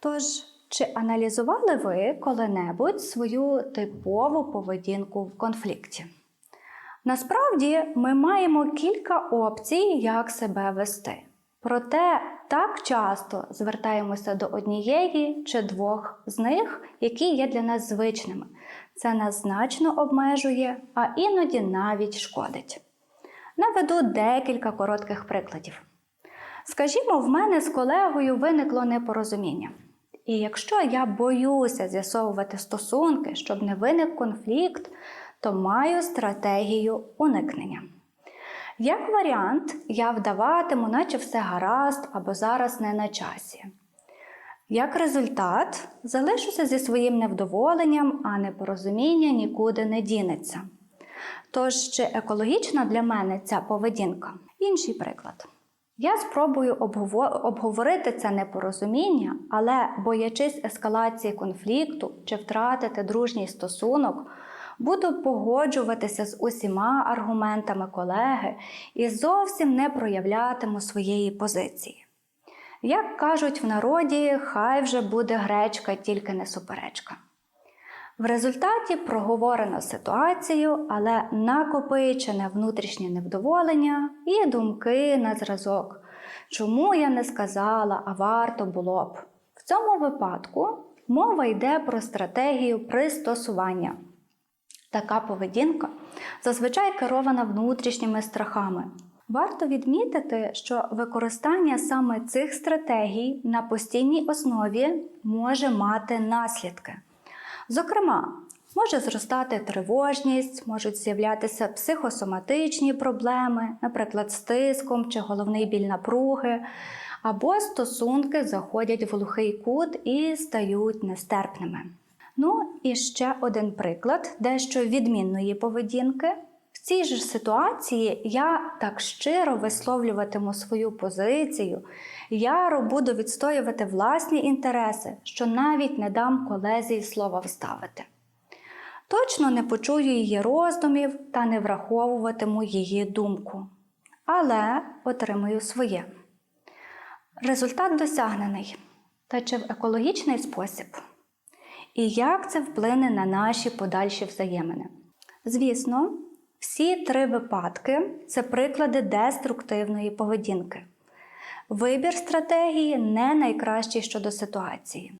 Тож, чи аналізували ви коли-небудь свою типову поведінку в конфлікті? Насправді ми маємо кілька опцій, як себе вести. Проте так часто звертаємося до однієї чи двох з них, які є для нас звичними. Це нас значно обмежує, а іноді навіть шкодить. Наведу декілька коротких прикладів. Скажімо, в мене з колегою виникло непорозуміння. І якщо я боюся з'ясовувати стосунки, щоб не виник конфлікт, то маю стратегію уникнення. Як варіант, я вдаватиму, наче все гаразд або зараз не на часі. Як результат, залишуся зі своїм невдоволенням, а непорозуміння нікуди не дінеться. Тож, чи екологічна для мене ця поведінка? Інший приклад. Я спробую обговорити це непорозуміння, але, боячись ескалації конфлікту чи втратити дружній стосунок, буду погоджуватися з усіма аргументами колеги і зовсім не проявлятиму своєї позиції. Як кажуть в народі, хай вже буде гречка, тільки не суперечка. В результаті проговорено ситуацію, але накопичене внутрішнє невдоволення і думки на зразок. Чому я не сказала, а варто було б? В цьому випадку мова йде про стратегію пристосування. Така поведінка зазвичай керована внутрішніми страхами. Варто відмітити, що використання саме цих стратегій на постійній основі може мати наслідки. Зокрема, може зростати тривожність, можуть з'являтися психосоматичні проблеми, наприклад, з тиском чи головний біль напруги, або стосунки заходять в глухий кут і стають нестерпними. Ну і ще один приклад дещо відмінної поведінки. Цій ж ситуації я так щиро висловлюватиму свою позицію, яро буду відстоювати власні інтереси, що навіть не дам колезі слова вставити. Точно не почую її роздумів та не враховуватиму її думку, але отримую своє. Результат досягнений. Та чи в екологічний спосіб? І як це вплине на наші подальші взаємини? Звісно, всі три випадки це приклади деструктивної поведінки. Вибір стратегії не найкращий щодо ситуації.